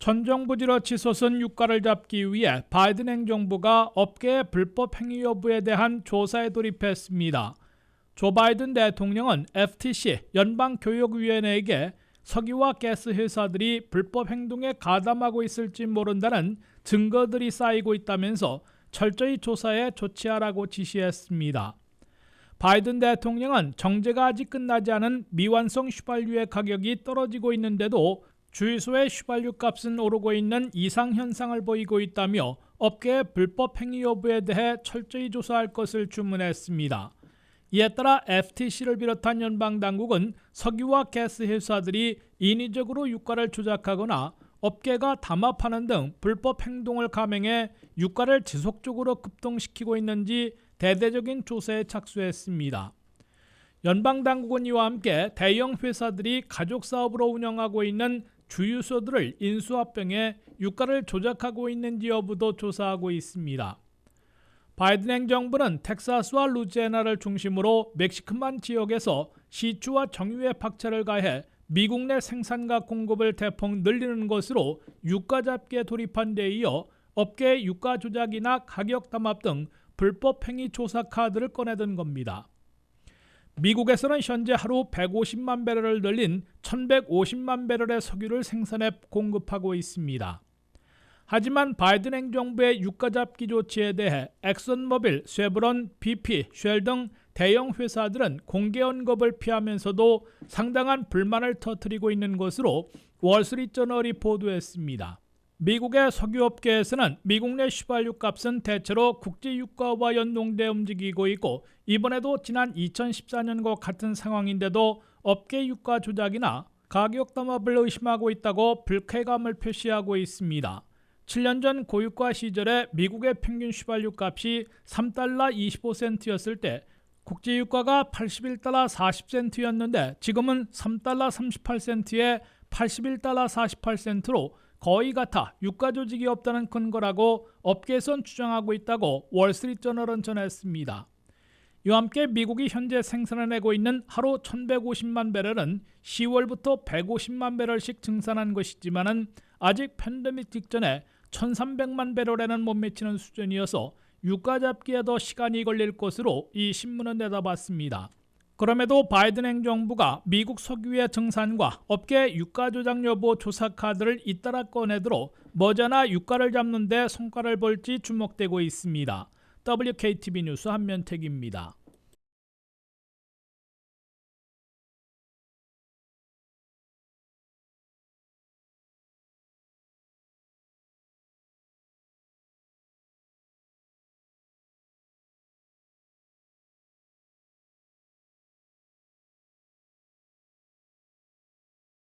천정부지로 치솟은 유가를 잡기 위해 바이든 행정부가 업계의 불법 행위 여부에 대한 조사에 돌입했습니다. 조 바이든 대통령은 FTC 연방교육위원회에게 석유와 가스 회사들이 불법 행동에 가담하고 있을지 모른다는 증거들이 쌓이고 있다면서 철저히 조사에 조치하라고 지시했습니다. 바이든 대통령은 정제가 아직 끝나지 않은 미완성 휘발유의 가격이 떨어지고 있는데도 주유소의 휘발유 값은 오르고 있는 이상 현상을 보이고 있다며 업계의 불법 행위 여부에 대해 철저히 조사할 것을 주문했습니다. 이에 따라 FTC를 비롯한 연방 당국은 석유와 가스 회사들이 인위적으로 유가를 조작하거나 업계가 담합하는 등 불법 행동을 감행해 유가를 지속적으로 급등시키고 있는지 대대적인 조사에 착수했습니다. 연방 당국은 이와 함께 대형 회사들이 가족 사업으로 운영하고 있는 주유소들을 인수합병해 유가를 조작하고 있는지 여부도 조사하고 있습니다. 바이든 행정부는 텍사스와 루지애나를 중심으로 멕시칸만 지역에서 시추와 정유의 박차를 가해 미국 내 생산과 공급을 대폭 늘리는 것으로 유가 잡기에 돌입한 데 이어 업계의 유가 조작이나 가격 담합 등 불법 행위 조사 카드를 꺼내든 겁니다. 미국에서는 현재 하루 150만 배럴을 늘린 1150만 배럴의 석유를 생산해 공급하고 있습니다. 하지만 바이든 행정부의 유가 잡기 조치에 대해 엑선모빌, 쉐브론, BP, 쉘 등 대형 회사들은 공개 언급을 피하면서도 상당한 불만을 터뜨리고 있는 것으로 월스트리트저널이 보도했습니다. 미국의 석유업계에서는 미국 내 휘발유 값은 대체로 국제 유가와 연동돼 움직이고 있고 이번에도 지난 2014년과 같은 상황인데도 업계 유가 조작이나 가격 담합을 의심하고 있다고 불쾌감을 표시하고 있습니다. 7년 전 고유가 시절에 미국의 평균 휘발유 값이 3달러 25센트였을 때 국제 유가가 81달러 40센트였는데 지금은 3달러 38센트에 81달러 48센트로 거의 같아 유가 조직이 없다는 근거라고 업계에선 주장하고 있다고 월스트리트저널은 전했습니다. 이와 함께 미국이 현재 생산해내고 있는 하루 1,150만 배럴은 10월부터 150만 배럴씩 증산한 것이지만은 아직 팬데믹 직전에 1,300만 배럴에는 못 미치는 수준이어서 유가 잡기에 더 시간이 걸릴 것으로 이 신문은 내다봤습니다. 그럼에도 바이든 행정부가 미국 석유의 증산과 업계 유가 조작 여부 조사 카드를 잇따라 꺼내도록 머지않아 유가를 잡는 데 성과를 볼지 주목되고 있습니다. WKTV 뉴스 한면택입니다.